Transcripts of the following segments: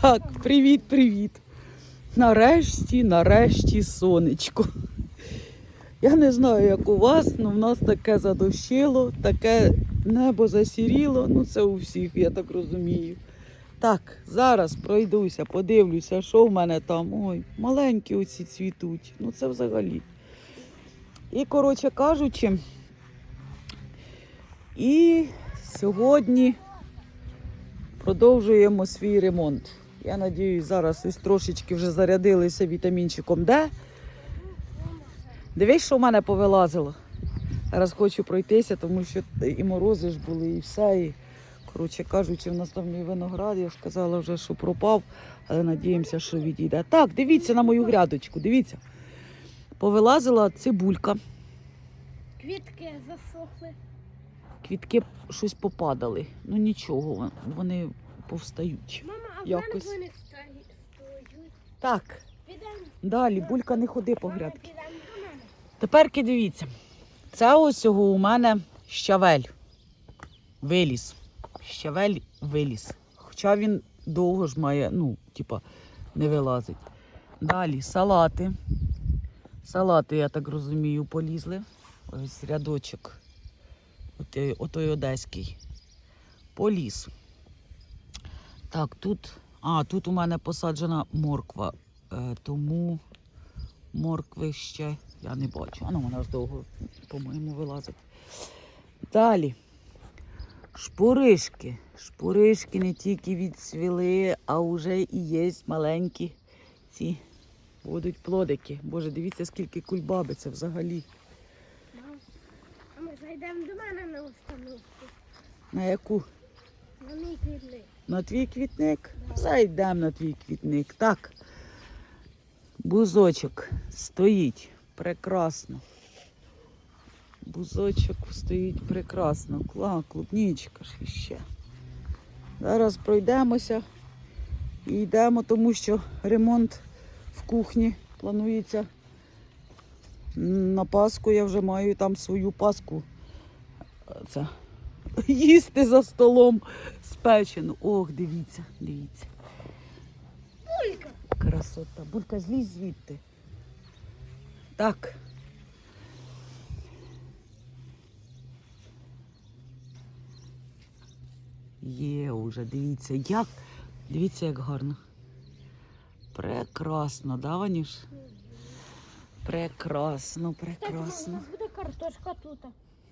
Так, привіт, привіт. Нарешті, нарешті сонечко. Я не знаю, як у вас, але в нас таке задощило, таке небо засіріло. Ну, це у всіх, я так розумію. Так, зараз пройдуся, подивлюся, що в мене там. Ой, маленькі оці цвітуть. Ну це взагалі. І, коротше кажучи, і сьогодні продовжуємо свій ремонт. Я надіюсь, зараз ось трошечки вже зарядилися вітамінчиком Д. Дивись, що в мене повилазило. Зараз хочу пройтися, тому що і морози ж були, і все. І, коротше кажучи, в нас там мій виноград, я ж казала вже, що пропав, але надіємося, що відійде. Так, дивіться на мою грядочку, дивіться. Повилазила цибулька, Квітки засохли. Квітки щось попадали. Ну нічого, вони повстають. Мама, а в Якось. мене вони стоять. Так, далі, булька, не ходи по грядки. Теперки дивіться. Це ось у мене щавель. Виліз. Щавель виліз. Хоча він довго ж має, ну, типа, не вилазить. Далі салати. Салати, я так розумію, полізли. Ось рядочок. Отой, отой одеський. Поліз. Так, тут. А, тут у мене посаджена морква. Е, тому моркви ще я не бачу. А ну вона ж довго, по-моєму, вилазить. Далі. Шпуришки. Шпуришки не тільки відцвіли, а вже і є маленькі ці будуть плодики. Боже, дивіться, скільки кульбаби це взагалі. Зайдемо до мене на установку. На яку? На мій квітник. На твій квітник? Зайдемо на твій квітник. Так. Бузочок стоїть прекрасно. Бузочок стоїть прекрасно. Кла, клубнічка ж іще. Зараз пройдемося і йдемо, тому що ремонт в кухні планується на Пасху. Я вже маю там свою Пасху. Це, їсти за столом спечену. Ох, дивіться, дивіться. Булька. Красота. Булька, злізь звідти. Так. Є уже, дивіться, як. Дивіться, як гарно. Прекрасно, да, Ванюш? Прекрасно, Так, мам, у нас буде картошка тут.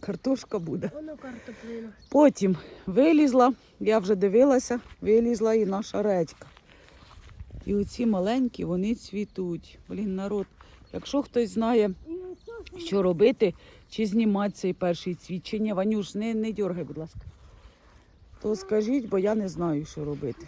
Картошка буде. Воно картоплина. Потім вилізла, я вже дивилася, вилізла і наша редька. І оці маленькі, вони цвітуть. Блін, народ. Якщо хтось знає, що робити, чи знімати цей перший цвіт, чи ні, Ванюш, не, не дергай, будь ласка. То скажіть, бо я не знаю, що робити.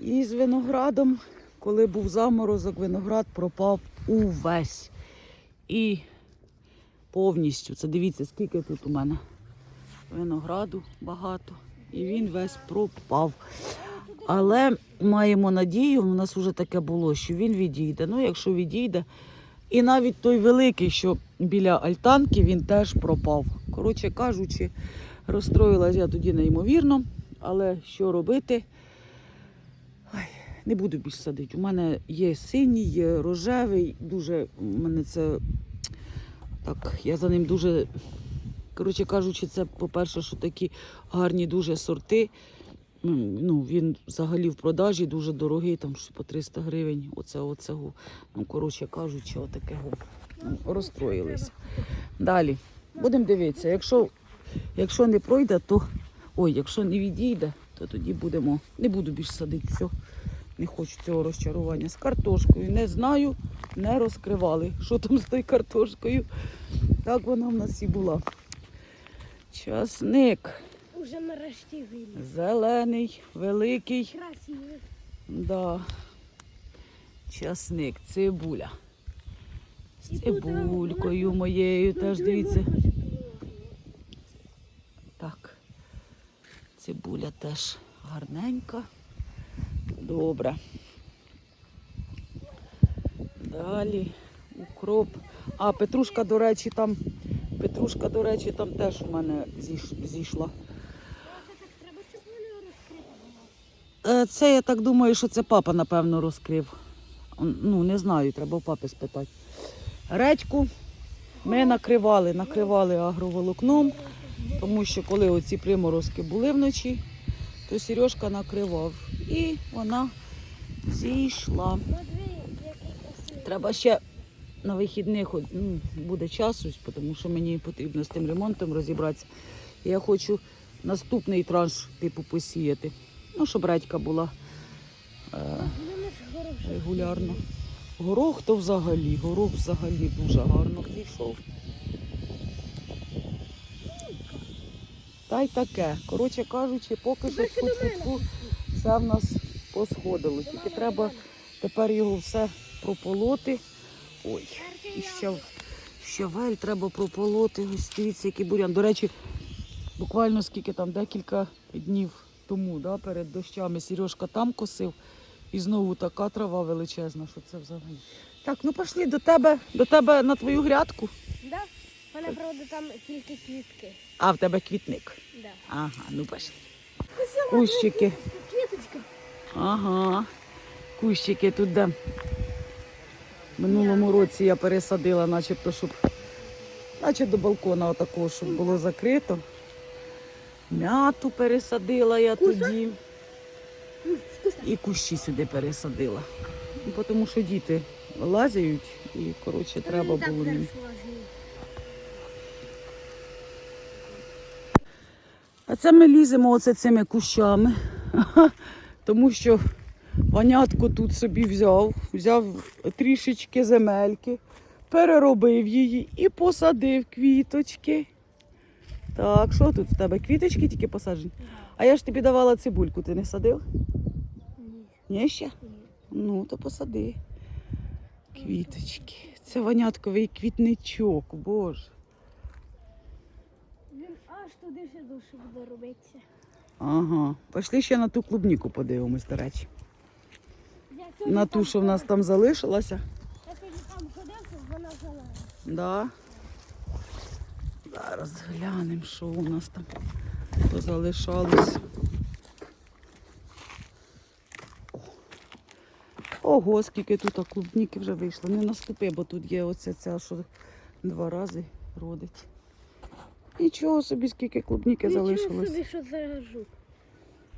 І з виноградом, коли був заморозок, виноград пропав увесь. І повністю. Це дивіться, скільки тут у мене винограду багато. І він весь пропав. Але маємо надію, у нас вже таке було, що він відійде. Ну, якщо відійде. І навіть той великий, що біля альтанки, він теж пропав. Коротше кажучи, розстроїлась я тоді неймовірно. Але що робити? Ой, не буду більше садити. У мене є синій, є рожевий. Дуже мене це так, я за ним дуже. Коротше кажучи, це, по-перше, що такі гарні дуже сорти. Ну, він взагалі в продажі дуже дорогий, там щось по 300 гривень. Оце оцього. Ну, коротше кажучи, отакого. Ну, розстроїлися. Далі. Будемо дивитися. Якщо, якщо не пройде, то. Ой, якщо не відійде, то тоді будемо. Не буду більше садити. Все. Не хочу цього розчарування. З картошкою. Не знаю, не розкривали. Що там з тою картошкою? Так вона в нас і була. Часник. Уже нарешті виліз. Зелений, великий. Красивий. Да. Часник, цибуля. З цибулькою моєю теж дивіться. Так. Цибуля теж гарненька. Добре. Далі укроп. А, петрушка, до речі, там Петрушка, до речі, там теж у мене зійш- зійшла. Е, Це я так думаю, що це папа, напевно, розкрив. Ну, не знаю, треба папи спитати. Редьку ми накривали, накривали агроволокном, тому що коли оці приморозки були вночі, то Сережка накривав. І вона зійшла. Треба ще на вихідних ну, буде часу, тому що мені потрібно з тим ремонтом розібратися. Я хочу наступний транш типу посіяти. Ну, щоб редька була е, регулярно. Горох то взагалі, горох взагалі дуже гарно зійшов. Та й таке. Коротше кажучи, поки що спочатку все в нас посходило. Тільки треба тепер його все прополоти. Ой, і ще, щавель треба прополоти. Ось дивіться, який бурян. До речі, буквально скільки там, декілька днів тому, да, перед дощами Сережка там косив. І знову така трава величезна, що це взагалі. Так, ну пішли до тебе, до тебе на твою грядку. Мене, правда, там тільки квітки. А в тебе квітник. Да. Ага, ну пішли. Кущики. Квіточка. Ага. Кущики тут де. Минулому році я пересадила, начебто, щоб наче до балкона отакого, щоб було закрито. М'яту пересадила я тоді. І кущі сюди пересадила. Ну, тому що діти лазять і, коротше, треба було. їм. А це ми ліземо оце цими кущами, тому що Ванятко тут собі взяв, взяв трішечки земельки, переробив її і посадив квіточки. Так, що тут в тебе? Квіточки тільки посаджені? А я ж тобі давала цибульку, ти не садив? Ні. Ні ще? Ні. Ну, то посади. Квіточки. Це ванятковий квітничок, боже. Він аж туди ще душу буде робитися. Ага. Пішли ще на ту клубніку подивимось, до речі. На ту, що в нас там залишилася. Я сьогодні там ходив, то вона зелена. Да. Зараз глянемо, що у нас там позалишалось. Ого, скільки тут клубніки вже вийшло. Не наступи, бо тут є оця ця, що два рази родить. Нічого собі, скільки клубніки Нічого залишилось. собі, що заражу.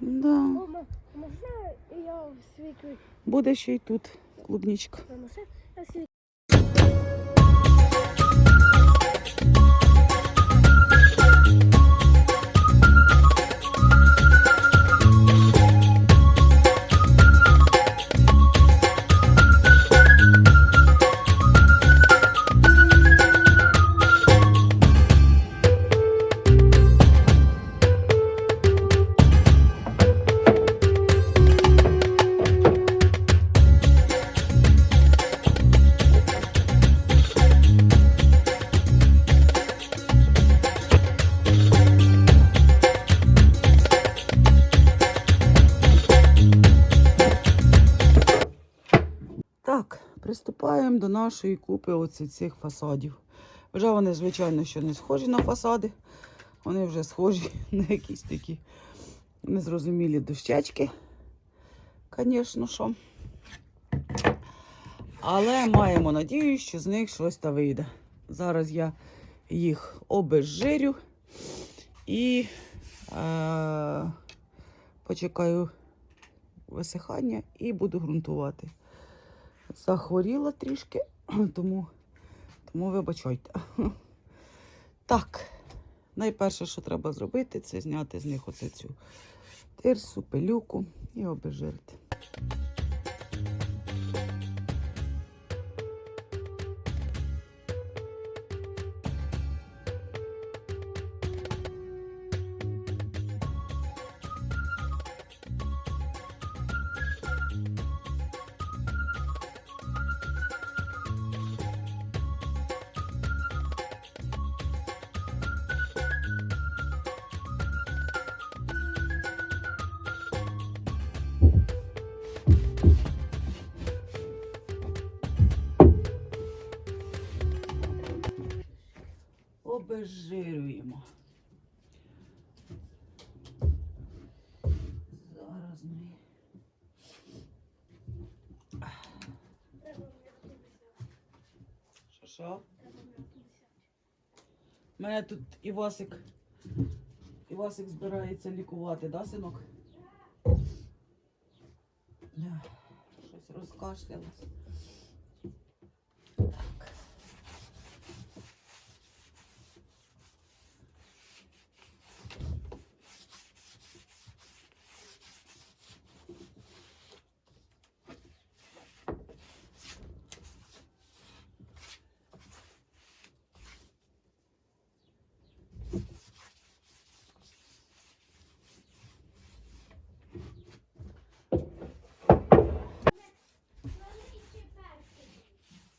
Да. О, ма- можна я свій Буде ще й тут клубнічка. Можна Я свій нашої купи оці цих фасадів. Вже вони, звичайно, що не схожі на фасади. Вони вже схожі на якісь такі незрозумілі дощечки. Звісно, що. Але маємо надію, що з них щось та вийде. Зараз я їх обезжирю і е- почекаю висихання і буду ґрунтувати захворіла трішки, тому, тому вибачайте. Так, найперше, що треба зробити, це зняти з них оце цю тирсу, пилюку і обезжирити. Обезжирюємо. Зараз ми. Що що? У мене тут Івасик. Івасик збирається лікувати, да, синок? Щось розкашлялась. Так.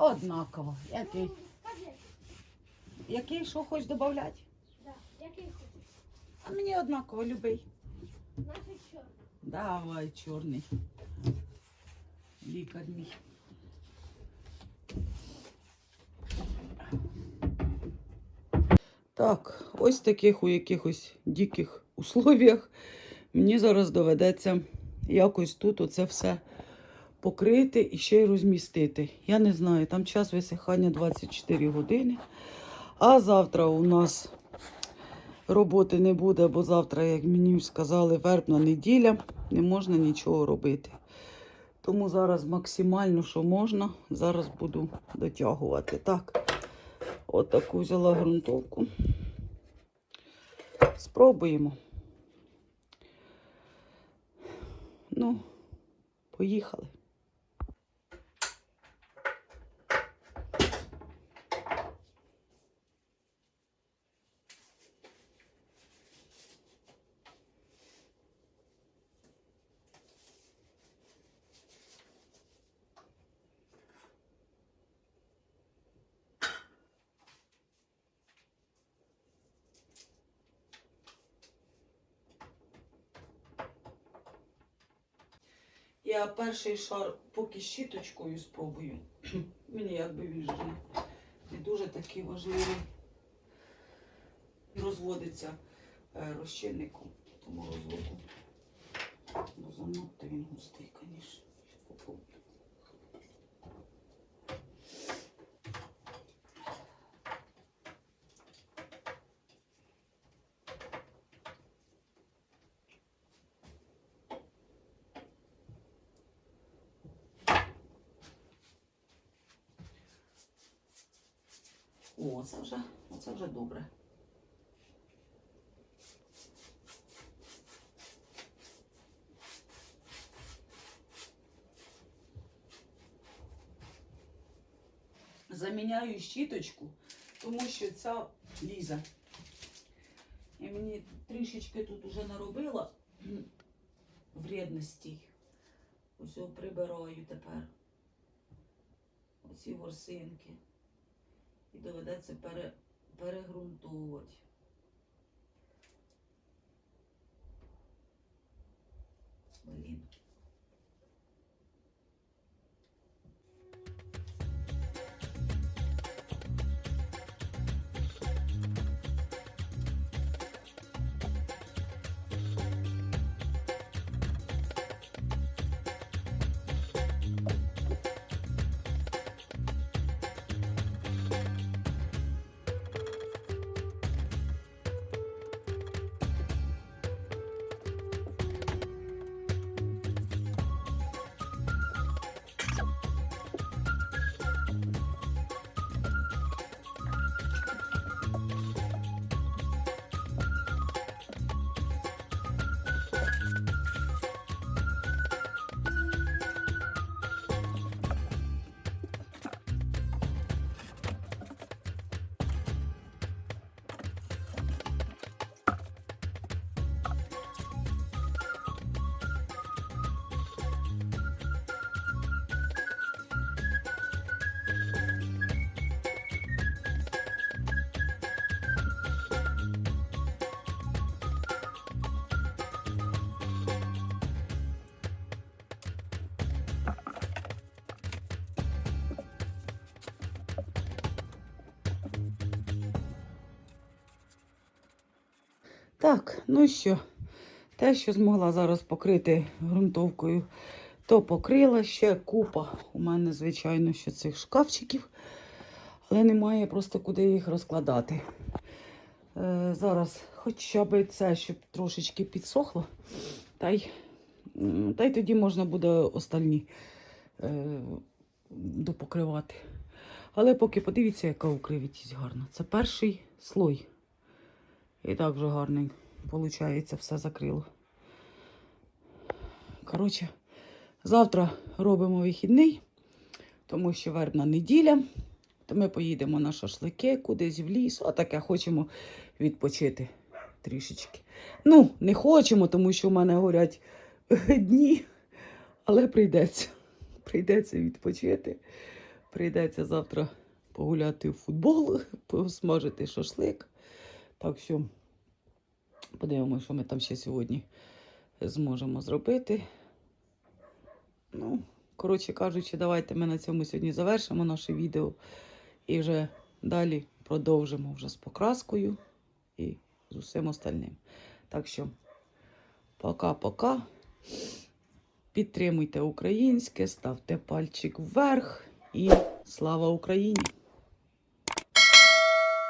Однаково. Який? Який що хочеш додати? да, який хочеш? А мені однаково, любий. Значить що? Давай, чорний. Лікар мій. Так, ось таких у якихось диких условіях мені зараз доведеться якось тут оце все покрити і ще й розмістити. Я не знаю, там час висихання 24 години. А завтра у нас роботи не буде, бо завтра, як мені сказали, вербна неділя, не можна нічого робити. Тому зараз максимально, що можна, зараз буду дотягувати. Так, от таку взяла ґрунтовку. Спробуємо. Ну, поїхали. Я перший шар поки щіточкою спробую. Мені якби він же не- не дуже такий важливий. Розводиться е, розчинником, тому розводу. Бо занадто він густий, звісно. О, це вже, оце вже добре. Заміняю щіточку, тому що ця ліза. І мені трішечки тут уже наробила вредностей. Ось його прибираю тепер. Оці ворсинки і доведеться пере, перегрунтовувати. Блін. Так, ну що, те, що змогла зараз покрити ґрунтовкою, то покрила ще купа. У мене, звичайно, що цих шкафчиків, але немає просто куди їх розкладати. Е, зараз хоча б це, щоб трошечки підсохло, та й, та й тоді можна буде остальні е, допокривати. Але поки подивіться, яка укривітість гарна. Це перший слой. І так вже гарний, виходить, все закрило. Коротше, завтра робимо вихідний, тому що вербна неділя. То ми поїдемо на шашлики кудись в ліс. Отаке хочемо відпочити трішечки. Ну, не хочемо, тому що в мене горять дні, але прийдеться. Прийдеться відпочити. Прийдеться завтра погуляти в футбол, посмажити шашлик. Так що подивимося, що ми там ще сьогодні зможемо зробити. Ну, коротше кажучи, давайте ми на цьому сьогодні завершимо наше відео і вже далі продовжимо вже з покраскою і з усім остальним. Так що, пока-пока. Підтримуйте українське, ставте пальчик вверх і слава Україні!